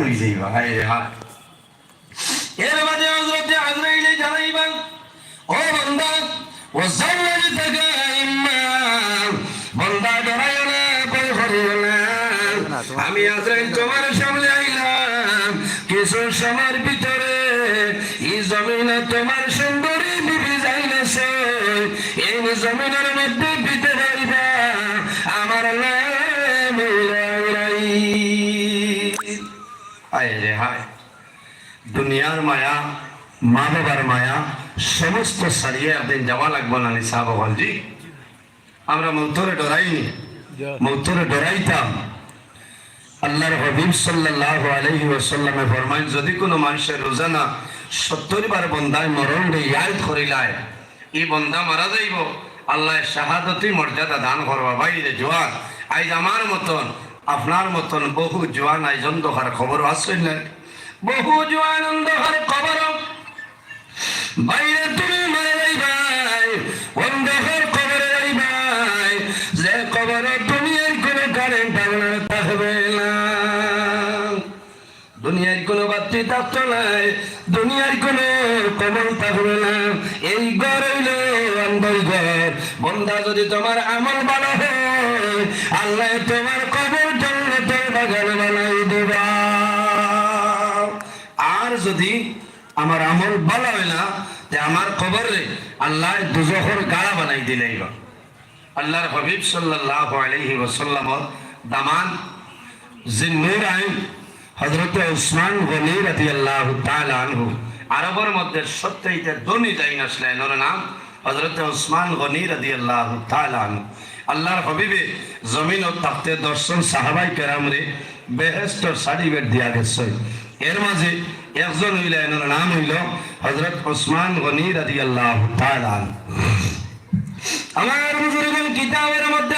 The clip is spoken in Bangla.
লই যাইবা হায় রে হায় এর মাঝে হযরত আজরাইলে জানাইবেন ও বান্দা ও ইম্মা বান্দা ডরায় না আমি আজরাইল তোমার সামনে আইলাম কিছু সময়ের ভিতরে জমিনে তোমার সুন্দরী হায় রে হায়। দুনিয়ার মায়া মা বাবার মায়া সমস্ত সারিয়ে একদিন যাওয়া লাগবো না নিশা ভগবানজি আমরা মৌতরে ডরাইনি মৌতরে ডরাইতাম। আল্লাহর হবিব সাল্লাল্লাহু আলাইহি ওয়াসাল্লামে ফরমাইন যদি কোনো মানুষের রোজানা সত্তর বার বন্দায় মরণ রে ইয়াদ করিলায় এই বন্দা মারা যাইব। আল্লাহ শাহাদতি মর্যাদা দান করবা বাইরে জোয়ান। আইজ আমার মতন আপনার মতন বহু জোয়ান আইজন দোকার খবর আসছেন না? বহু জোয়ান অন্ধকার খবর। বাইরে তুমি মারা যাইবাই অন্ধকার কবরে যাইবাই যে কবরে দুনিয়ার কোনো কারেন্ট আপনার থাকবে না। দুনিয়ার কোনো বাতি নাই, দুনিয়ার কোনো কবর থাকবে না। এই ঘর হইল অন্ধর ঘর বন্ধা যদি তোমার আমল ভালো হয়, আল্লাহ তোমার যদি আমার আমল ভালো হয় না, তে আমার কবরে আল্লাহ দুজখর গাড়া বানাই দিলেই আল্লাহর হবিব সাল্লাল্লাহু আলাইহি ওয়াসাল্লাম দামান জিন্নুর আইন, হযরত উসমান গনি তাআলা আনহু, আরবের মধ্যে সত্যইতে ধনী যাইন আসলেন ওর নাম হযরত উসমান গনি রাদিয়াল্লাহু তাআলা আনহু। আল্লাহর হবিবে জমিন ও তাকতে দর্শন সাহাবাই কেরাম রে বেহেস্টর সার্টিফিকেট দিয়া গেছে। এর মাঝে একজন হইলে, এনার নাম হইল হজরত ওসমান গনি রাজি আল্লাহ আমার বুজুর্গন কিতাবের মধ্যে